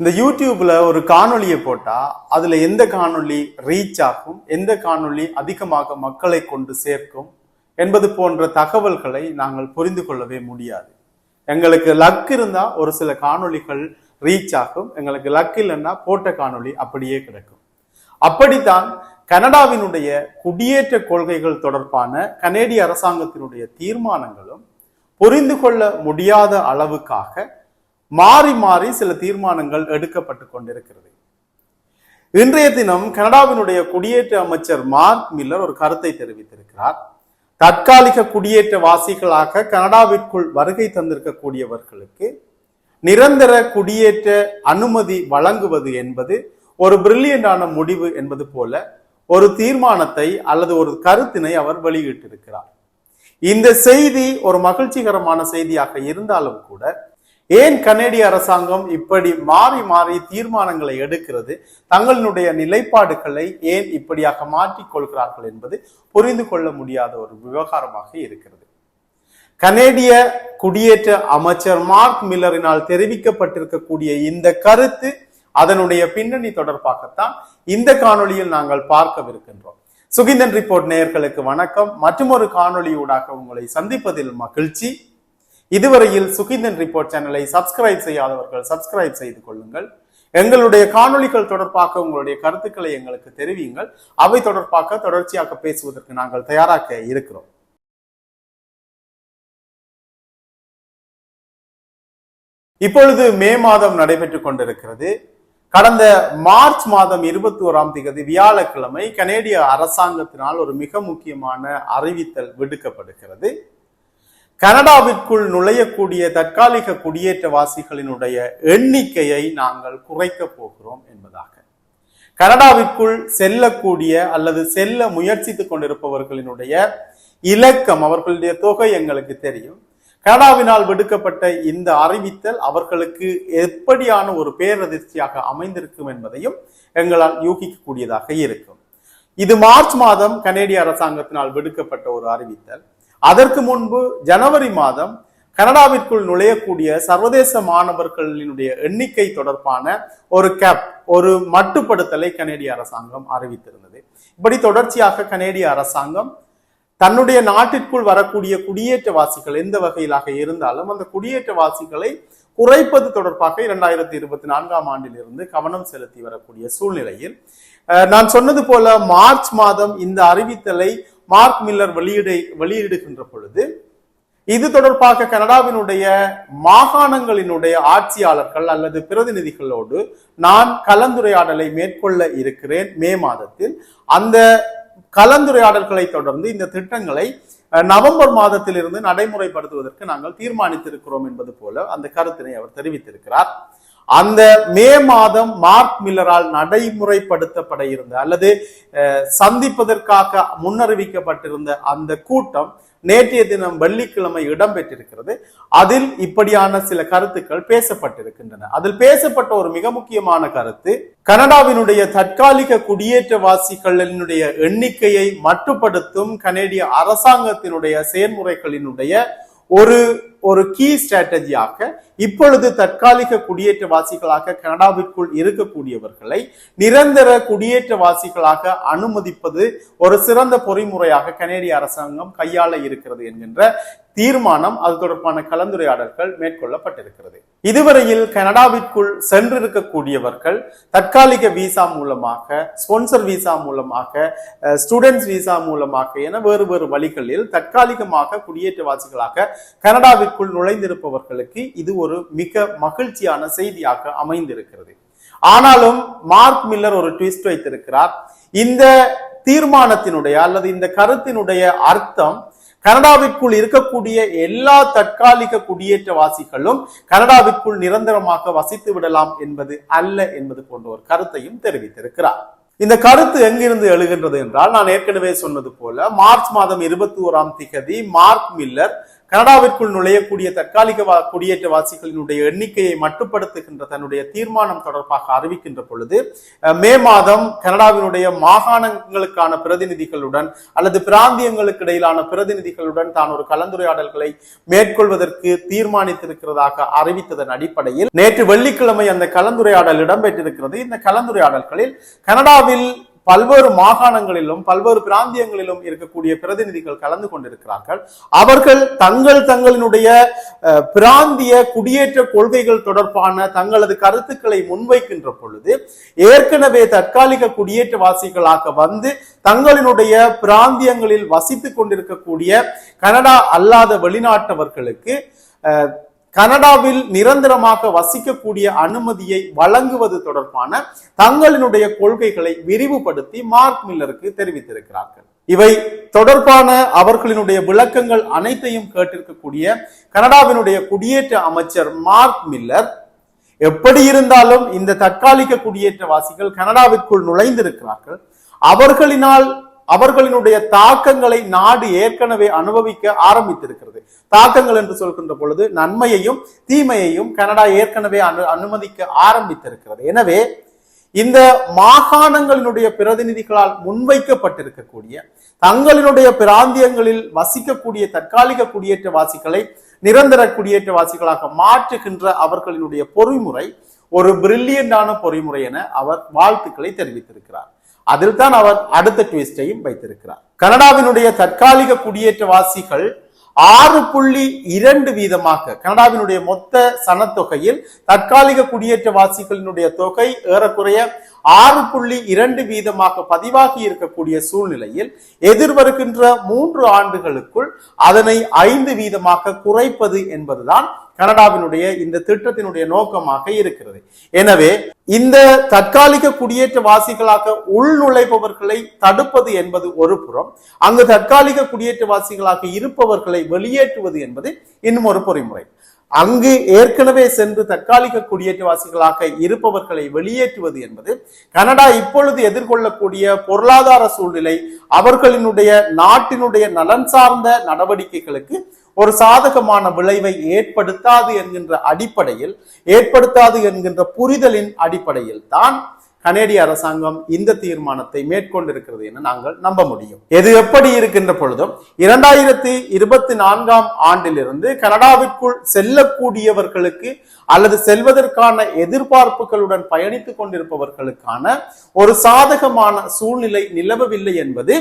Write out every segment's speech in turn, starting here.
இந்த யூடியூப்ல ஒரு காணொலியை போட்டா அதுல எந்த காணொளி ரீச் ஆகும் எந்த காணொளி அதிகமாக மக்களை கொண்டு சேர்க்கும் என்பது போன்ற தகவல்களை நாங்கள் புரிந்து கொள்ளவே முடியாது. எங்களுக்கு லக் இருந்தா ஒரு சில காணொளிகள் ரீச் ஆகும் எங்களுக்கு லக் இல்லைன்னா போட்ட காணொளி அப்படியே கிடைக்கும். அப்படித்தான் கனடாவினுடைய குடியேற்ற கொள்கைகள் தொடர்பான கனேடிய அரசாங்கத்தினுடைய தீர்மானங்களும் புரிந்து கொள்ள முடியாத அளவுக்காக மாறி மாறி சில தீர்மானங்கள் எடுக்கப்பட்டு கொண்டிருக்கிறது. இன்றைய தினம் கனடாவினுடைய குடியேற்ற அமைச்சர் மார்க் மில்லர் ஒரு கருத்தை தெரிவித்திருக்கிறார். தற்காலிக குடியேற்ற வாசிகளாக கனடாவிற்குள் வருகை தந்திருக்கக்கூடியவர்களுக்கு நிரந்தர குடியேற்ற அனுமதி வழங்குவது என்பது ஒரு பிரில்லியண்டான முடிவு என்பது போல ஒரு தீர்மானத்தை அல்லது ஒரு கருத்தினை அவர் வெளியிட்டிருக்கிறார். இந்த செய்தி ஒரு மகிழ்ச்சிகரமான செய்தியாக இருந்தாலும் கூட ஏன் கனேடிய அரசாங்கம் இப்படி மாறி மாறி தீர்மானங்களை எடுக்கிறது? தங்களினுடைய நிலைப்பாடுகளை ஏன் இப்படியாக மாற்றிக் கொள்கிறார்கள் என்பது புரிந்து கொள்ள முடியாத ஒரு விவகாரமாக இருக்கிறது. கனேடிய குடியேற்ற அமைச்சர் மார்க் மில்லரினால் தெரிவிக்கப்பட்டிருக்கக்கூடிய இந்த கருத்து அதனுடைய பின்னணி தொடர்பாகத்தான் இந்த காணொளியில் நாங்கள் பார்க்கவிருக்கின்றோம். சுகிந்தன் ரிப்போர்ட் நேயர்களுக்கு வணக்கம். மற்றொரு காணொளியூடாக உங்களை சந்திப்பதில் மகிழ்ச்சி. இதுவரையில் சுகிந்தன் ரிப்போர்ட் சேனலை சப்ஸ்கிரைப் செய்யாதவர்கள் சப்ஸ்கிரைப் செய்து கொள்ளுங்கள். எங்களுடைய காணொளிகள் தொடர்பாக உங்களுடைய கருத்துக்களை எங்களுக்கு தெரிவியுங்கள். அவை தொடர்பாக தொடர்ச்சியாக பேசுவதற்கு நாங்கள் தயாராக இருக்கிறோம். இப்பொழுது மே மாதம் நடைபெற்றுக் கொண்டிருக்கிறது. கடந்த மார்ச் மாதம் இருபத்தி ஓராம் தேதி வியாழக்கிழமை கனேடிய அரசாங்கத்தினால் ஒரு மிக முக்கியமான அறிவித்தல் விடுக்கப்படுகிறது. கனடாவிற்குள் நுழையக்கூடிய தற்காலிக குடியேற்றவாசிகளினுடைய எண்ணிக்கையை நாங்கள் குறைக்க போகிறோம் என்பதாக. கனடாவிற்குள் செல்லக்கூடிய அல்லது செல்ல முயற்சித்துக் கொண்டிருப்பவர்களினுடைய இலக்கம் அவர்களுடைய தொகை எங்களுக்கு தெரியும். கனடாவினால் விடுக்கப்பட்ட இந்த அறிவித்தல் அவர்களுக்கு எப்படியான ஒரு பேரதிர்ச்சியாக அமைந்திருக்கும் என்பதையும் எங்களால் யூகிக்கக்கூடியதாக இருக்கும். இது மார்ச் மாதம் கனேடிய அரசாங்கத்தினால் விடுக்கப்பட்ட ஒரு அறிவித்தல். அதற்கு முன்பு ஜனவரி மாதம் கனடாவிற்குள் நுழையக்கூடிய சர்வதேச மாணவர்களினுடைய எண்ணிக்கை தொடர்பான ஒரு கேப் ஒரு மட்டுப்படுத்தலை கனேடிய அரசாங்கம் அறிவித்திருந்தது. இப்படி தொடர்ச்சியாக கனேடிய அரசாங்கம் தன்னுடைய நாட்டிற்குள் வரக்கூடிய குடியேற்றவாசிகள் எந்த வகையிலாக இருந்தாலும் அந்த குடியேற்றவாசிகளை குறைப்பது தொடர்பாக இரண்டாயிரத்தி இருபத்தி நான்காம் ஆண்டிலிருந்து கவனம் செலுத்தி வரக்கூடிய சூழ்நிலையில் நான் சொன்னது போல மார்ச் மாதம் இந்த அறிவித்தலை மார்க் மில்லர் வெளியிட வெளியிடுகின்ற பொழுது இது தொடர்பாக கனடாவினுடைய மாகாணங்களினுடைய ஆட்சியாளர்கள் அல்லது பிரதிநிதிகளோடு நான் கலந்துரையாடலை மேற்கொள்ள இருக்கிறேன் மே மாதத்தில். அந்த கலந்துரையாடல்களை தொடர்ந்து இந்த திட்டங்களை நவம்பர் மாதத்திலிருந்து நடைமுறைப்படுத்துவதற்கு நாங்கள் தீர்மானித்திருக்கிறோம் என்பது போல அந்த கருத்தினை அவர் தெரிவித்திருக்கிறார். அந்த மே மாதம் மார்க் மில்லரால் நடைமுறைப்படுத்தப்பட இருந்த அல்லது சந்திப்பதற்காக முன்னறிவிக்கப்பட்டிருந்த அந்த கூட்டம் நேற்றைய தினம் வெள்ளிக்கிழமை இடம்பெற்றிருக்கிறது. அதில் இப்படியான சில கருத்துக்கள் பேசப்பட்டிருக்கின்றன. அதில் பேசப்பட்ட ஒரு மிக முக்கியமான கருத்து கனடாவினுடைய தற்காலிக குடியேற்றவாசிகளினுடைய எண்ணிக்கையை மட்டுப்படுத்தும் கனேடிய அரசாங்கத்தினுடைய செயல்முறைகளினுடைய ஒரு ஒரு கீ ஸ்ட்ராட்டஜியாக இப்பொழுது தற்காலிக குடியேற்றவாசிகளாக கனடாவிற்குள் இருக்கக்கூடியவர்களை நிரந்தர குடியேற்றவாசிகளாக அனுமதிப்பது ஒரு சிறந்த பொறிமுறையாக கனேடிய அரசாங்கம் கையாள இருக்கிறது என்கின்ற தீர்மானம் அது தொடர்பான கலந்துரையாடல்கள் மேற்கொள்ளப்பட்டிருக்கிறது. இதுவரையில் கனடாவிற்குள் சென்றிருக்கக்கூடியவர்கள் தற்காலிக விசா மூலமாக ஸ்பான்சர் விசா மூலமாக ஸ்டூடெண்ட்ஸ் விசா மூலமாக என வேறு வேறு வழிகளில் தற்காலிகமாக குடியேற்றவாசிகளாக கனடாவிற்குள் நுழைந்திருப்பவர்களுக்கு இது ஒரு மிக மகிழ்ச்சியான செய்தியாக அமைந்திருக்கிறது. ஆனாலும் மார்க் மில்லர் ஒரு ட்விஸ்ட் வைத்திருக்கிறார். இந்த தீர்மானத்தினுடைய அல்லது இந்த கருத்தினுடைய அர்த்தம் கனடாவிற்குள் இருக்கக்கூடிய எல்லா தற்காலிக குடியேற்றவாசிகளும் கனடாவிற்குள் நிரந்தரமாக வசித்து விடலாம் என்பது அல்ல என்பது போன்ற ஒரு கருத்தையும் தெரிவித்திருக்கிறார். இந்த கருத்து எங்கிருந்து எழுகின்றது என்றால் நான் ஏற்கனவே சொன்னது போல மார்ச் மாதம் இருபத்தி ஓராம் திகதி மார்க் மில்லர் கனடாவிற்குள் நுழையக்கூடிய தற்காலிக குடியேற்றவாசிகளினுடைய எண்ணிக்கையை மட்டுப்படுத்துகின்ற தன்னுடைய தீர்மானம் தொடர்பாக அறிவிக்கின்ற பொழுது மே மாதம் கனடாவினுடைய மாகாணங்களுக்கான பிரதிநிதிகளுடன் அல்லது பிராந்தியங்களுக்கு இடையிலான பிரதிநிதிகளுடன் தான் ஒரு கலந்துரையாடல்களை மேற்கொள்வதற்கு தீர்மானித்திருக்கிறதாக அறிவித்ததன் அடிப்படையில் நேற்று வெள்ளிக்கிழமை அந்த கலந்துரையாடல் இடம்பெற்றிருக்கிறது. இந்த கலந்துரையாடல்களில் கனடாவில் பல்வேறு மாகாணங்களிலும் பல்வேறு பிராந்தியங்களிலும் இருக்கக்கூடிய பிரதிநிதிகள் கலந்து கொண்டிருக்கிறார்கள். அவர்கள் தங்கள் தங்களினுடைய பிராந்திய குடியேற்ற கொள்கைகள் தொடர்பான தங்களது கருத்துக்களை முன்வைக்கின்ற பொழுது ஏற்கனவே தற்காலிக குடியேற்றவாசிகளாக வந்து தங்களினுடைய பிராந்தியங்களில் வசித்துக் கொண்டிருக்கக்கூடிய கனடா அல்லாத வெளிநாட்டவர்களுக்கு கனடாவில் நிரந்தரமாக வசிக்கக்கூடிய அனுமதியை வழங்குவது தொடர்பான தங்களினுடைய கொள்கைகளை விரிவுபடுத்தி மார்க் மில்லருக்கு தெரிவித்திருக்கிறார்கள். இவை தொடர்பான அவர்களினுடைய விளக்கங்கள் அனைத்தையும் கேட்டிருக்கக்கூடிய கனடாவினுடைய குடியேற்ற அமைச்சர் மார்க் மில்லர் எப்படி இருந்தாலும் இந்த தற்காலிக குடியேற்றவாசிகள் கனடாவிற்குள் நுழைந்திருக்கிறார்கள். அவர்களினால் அவர்களினுடைய தாக்கங்களை நாடு ஏற்கனவே அனுபவிக்க ஆரம்பித்திருக்கிறது. தாக்கங்கள் என்று சொல்கின்ற பொழுது நன்மையையும் தீமையையும் கனடா ஏற்கனவே அனு அனுமதிக்க ஆரம்பித்திருக்கிறது. எனவே இந்த மாகாணங்களினுடைய பிரதிநிதிகளால் முன்வைக்கப்பட்டிருக்கக்கூடிய தங்களினுடைய பிராந்தியங்களில் வசிக்கக்கூடிய தற்காலிக குடியேற்றவாசிகளை நிரந்தர குடியேற்றவாசிகளாக மாற்றுகின்ற அவர்களினுடைய பொறிமுறை ஒரு பிரில்லியண்டான பொறிமுறை என அவர் வாழ்த்துக்களை தெரிவித்திருக்கிறார். அதில் தான் அவர் அடுத்த ட்விஸ்டையும் வைத்திருக்கிறார். கனடாவினுடைய தற்காலிக குடியேற்றவாசிகள் ஆறு புள்ளி இரண்டு வீதமாக கனடாவினுடைய மொத்த சனத்தொகையில் தற்காலிக குடியேற்றவாசிகளினுடைய தொகை ஏறக்குறைய ஆறு புள்ளி இரண்டு வீதமாக பதிவாகி இருக்கக்கூடிய சூழ்நிலையில் எதிர்வருகின்ற மூன்று ஆண்டுகளுக்குள் அதனை ஐந்து வீதமாக குறைப்பது என்பதுதான் கனடாவினுடைய இந்த திட்டத்தினுடைய நோக்கமாக இருக்கிறது. எனவே இந்த தற்காலிக குடியேற்றவாசிகளாக உள்நுழைபவர்களை தடுப்பது என்பது ஒரு புறம் அங்கு தற்காலிக குடியேற்றவாசிகளாக இருப்பவர்களை வெளியேற்றுவது என்பது இன்னும் ஒரு பொறிமுறை. அங்கு ஏற்கனவே சென்று தற்காலிக குடியேற்றவாசிகளாக இருப்பவர்களை வெளியேற்றுவது என்பது கனடா இப்பொழுது எதிர்கொள்ளக்கூடிய பொருளாதார சூழ்நிலை அவர்களினுடைய நாட்டினுடைய நலன் சார்ந்த நடவடிக்கைகளுக்கு ஒரு சாதகமான விளைவை ஏற்படுத்தாது என்கின்ற அடிப்படையில் ஏற்படுத்தாது என்கின்ற புரிதலின் அடிப்படையில் தான் கனேடிய அரசாங்கம் இந்த தீர்மானத்தை மேற்கொண்டிருக்கிறது என நாங்கள் நம்ப முடியும். எது எப்படி இருக்கின்ற பொழுதும் இரண்டாயிரத்தி இருபத்தி நான்காம் ஆண்டிலிருந்து கனடாவிற்குள் செல்லக்கூடியவர்களுக்கு அல்லது செல்வதற்கான எதிர்பார்ப்புகளுடன் பயணித்துக் கொண்டிருப்பவர்களுக்கான ஒரு சாதகமான சூழ்நிலை நிலவவில்லை என்பது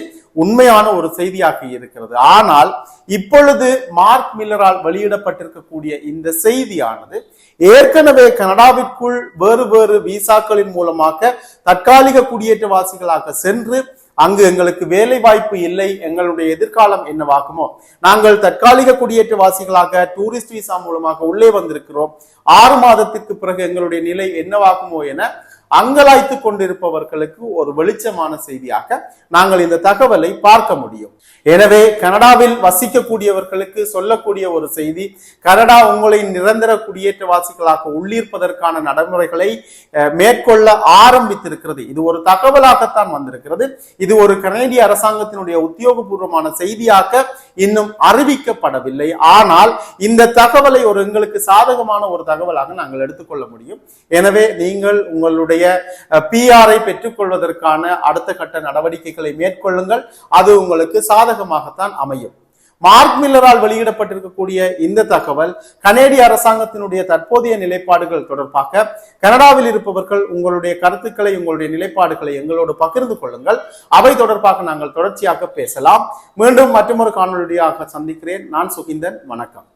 உண்மையான ஒரு செய்தியாக இருக்கிறது. ஆனால் இப்பொழுது மார்க் மில்லரால் வெளியிடப்பட்டிருக்கக்கூடிய இந்த செய்தியானது ஏற்கனவே கனடாவிற்குள் வேறு வேறு விசாக்களின் மூலமாக தற்காலிக குடியேற்றவாசிகளாக சென்று அங்கு எங்களுக்கு வேலை வாய்ப்பு இல்லை எங்களுடைய எதிர்காலம் என்னவாகுமோ? நாங்கள் தற்காலிக குடியேற்றவாசிகளாக டூரிஸ்ட் விசா மூலமாக உள்ளே வந்திருக்கிறோம். ஆறு மாதத்திற்கு பிறகு எங்களுடைய நிலை என்னவாகுமோ என அங்கலாய்த்து கொண்டிருப்பவர்களுக்கு ஒரு வெளிச்சமான செய்தியாக நாங்கள் இந்த தகவலை பார்க்க முடியும். எனவே கனடாவில் வசிக்கக்கூடியவர்களுக்கு சொல்லக்கூடிய ஒரு செய்தி கனடா உங்களை நிரந்தர குடியேற்றவாசிகளாக உள்ளீர்ப்பதற்கான நடைமுறைகளை மேற்கொள்ள ஆரம்பித்திருக்கிறது. இது ஒரு தகவலாகத்தான் வந்திருக்கிறது. இது ஒரு கனேடிய அரசாங்கத்தினுடைய உத்தியோகபூர்வமான செய்தியாக இன்னும் அறிவிக்கப்படவில்லை. ஆனால் இந்த தகவலை ஒரு எங்களுக்கு சாதகமான ஒரு தகவலாக நாங்கள் எடுத்துக்கொள்ள முடியும். எனவே நீங்கள் உங்களுடைய உங்களுடைய பிஆரை பெற்றுக்கொள்வதற்கான அடுத்த கட்ட நடவடிக்கைகளை மேற்கொள்ளுங்கள். அது உங்களுக்கு சாதகமாகத்தான் அமையும். மார்க் மில்லரால் வெளியிடப்பட்டிருக்கக்கூடிய இந்த தகவல் கனேடிய அரசாங்கத்தினுடைய தற்போதைய நிலைப்பாடுகள் தொடர்பாக கனடாவில் இருப்பவர்கள் உங்களுடைய கருத்துக்களை உங்களுடைய நிலைப்பாடுகளை எங்களோடு பகிர்ந்து கொள்ளுங்கள். அவை தொடர்பாக நாங்கள் தொடர்ச்சியாக பேசலாம். மீண்டும் மற்றொரு காணொலியாக சந்திக்கிறேன். நான் சுகிந்தன். வணக்கம்.